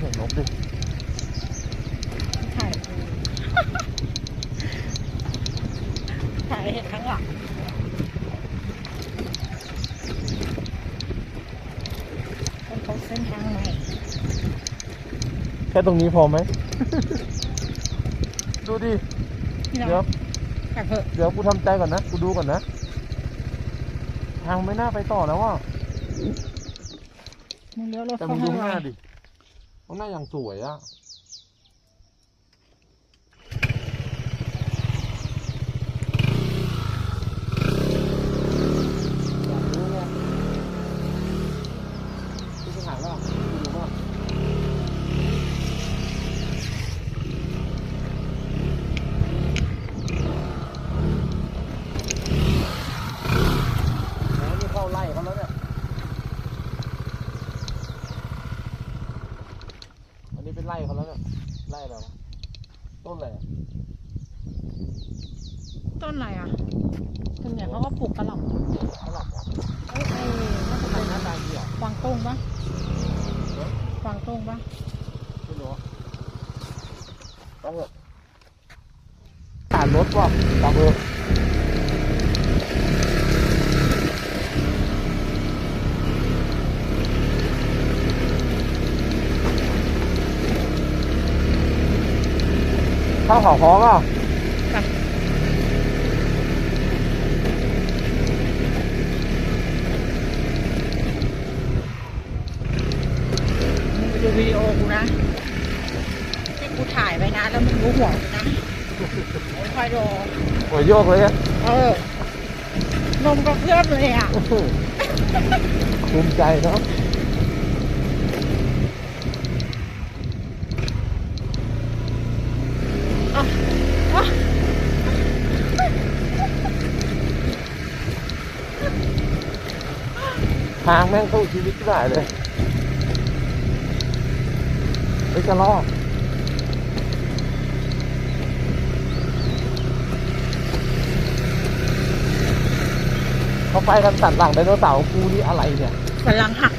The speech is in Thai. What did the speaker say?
เสียงนกดิถ่ายถ่ายเห็นข้างหลังคนเขาเส้นทางใหม่แค่ตรงนี้พอไหม ดูดิ พี่น้องเดี๋ยว กลับเถอะเดี๋ยวกูทำใจก่อนนะ กูดูก่อนนะ ทางไม่น่าไปต่อแล้วว่ะ มึงเลี้ยวรถแต่เข้ามึงดูให้ข้างหไวน้าดิข้างห น่าอย่างสวยอะ อยากรู้ไงที่สถานว่าดูว่าโอ้นี่เข้าไล่เขาแล้วเนี่ย อันนี้ เป็นไล่เขาแล้วเนี่ยไล่อะไรวะต้นอะไรอะต้นอะไรอะส่วนใหญ่เขาก็ปลูกกระหล่ำข้าวหลามเหรอเอ้ยไอ้น่าจะไล่เป็นหน้าตาดีอะกวางตุ้งปะเอ๊ะกวางตุ้งปะไม่รู้อะไปเถอะผ่านรถว่ะกลับเถอะข้าวขาวพร้อมอะมึงไปดูวิดีโอกูนะที่กูถ่ายไว้นะ แล้วมึงรู้หัวกูนะไอ้คอยดูหัวโยกเลยอะเออนมก็เคลือบเลยอะโอ้โหภูมิใจเนาะ อะอะ ทางแม่งเข้ชีวิตที่ไหนเลยเฮ้ยจะรอดเขาไปกันสันหลังไดโนเสาร์กูนี่อะไรเนี่ยสันหลังหัก